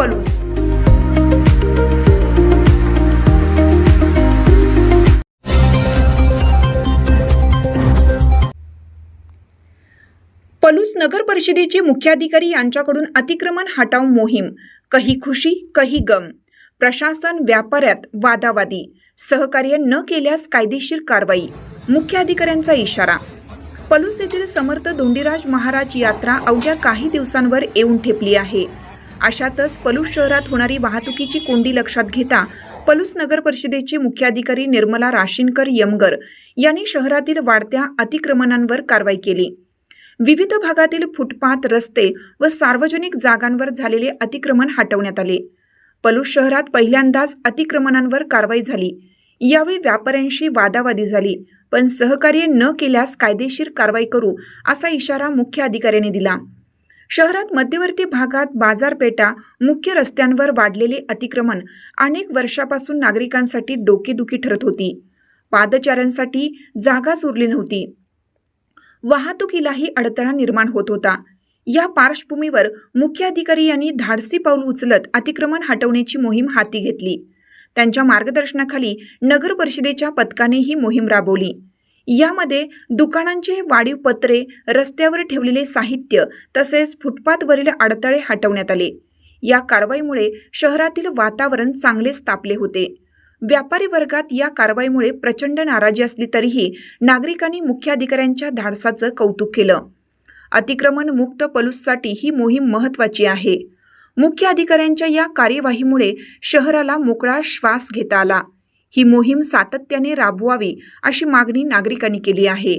पलूस. पलूस नगर परिषदेचे मुख्याधिकारी यांच्याकडून अतिक्रमण हटाव मोहीम कही खुशी कही गम. प्रशासन व्यापाऱ्यात वादावादी सहकार्य न केल्यास कायदेशीर कारवाई मुख्याधिकाऱ्यांचा इशारा. पलूस येथील समर्थ धोंडीराज महाराज यात्रा अवघ्या काही दिवसांवर येऊन ठेपली आहे. अशातच पलूस शहरात होणारी वाहतुकीची कोंडी लक्षात घेता पलूस नगर परिषदेचे मुख्याधिकारी निर्मला राशीनकर यमगर यांनी शहरातील वाढत्या अतिक्रमणांवर कारवाई केली. विविध भागातील फुटपाथ रस्ते व सार्वजनिक जागांवर झालेले अतिक्रमण हटवण्यात आले. पलूस शहरात पहिल्यांदाच अतिक्रमणांवर कारवाई झाली. यावेळी व्यापाऱ्यांशी वादावादी झाली पण सहकार्य न केल्यास कायदेशीर कारवाई करू असा इशारा मुख्य अधिकाऱ्यांनी दिला. शहरात मध्यवर्ती भागात बाजारपेठा मुख्य रस्त्यांवर वाढलेले अतिक्रमण अनेक वर्षापासून नागरिकांसाठी डोकेदुखी ठरत होती. पादचाऱ्यांसाठी जागाच उरली नव्हती. वाहतुकीलाही अडथळा निर्माण होत होता. या पार्श्वभूमीवर मुख्याधिकारी यांनी धाडसी पाऊल उचलत अतिक्रमण हटवण्याची मोहीम हाती घेतली. त्यांच्या मार्गदर्शनाखाली नगर परिषदेच्या पथकाने ही मोहीम राबवली. यामध्ये दुकानांचे वाढीव पत्रे रस्त्यावर ठेवलेले साहित्य तसेच फुटपाथवरील अडथळे हटवण्यात आले. या कारवाईमुळे शहरातील वातावरण चांगलेच तापले होते. व्यापारी वर्गात या कारवाईमुळे प्रचंड नाराजी असली तरीही नागरिकांनी मुख्याधिकाऱ्यांच्या धाडसाचं कौतुक केलं. अतिक्रमण मुक्त पलूससाठी ही मोहीम महत्त्वाची आहे. मुख्य अधिकाऱ्यांच्या या कार्यवाहीमुळे शहराला मोकळा श्वास घेता आला. ही मोहीम सातत्याने राबवावी अशी मागणी नागरिकांनी केली आहे.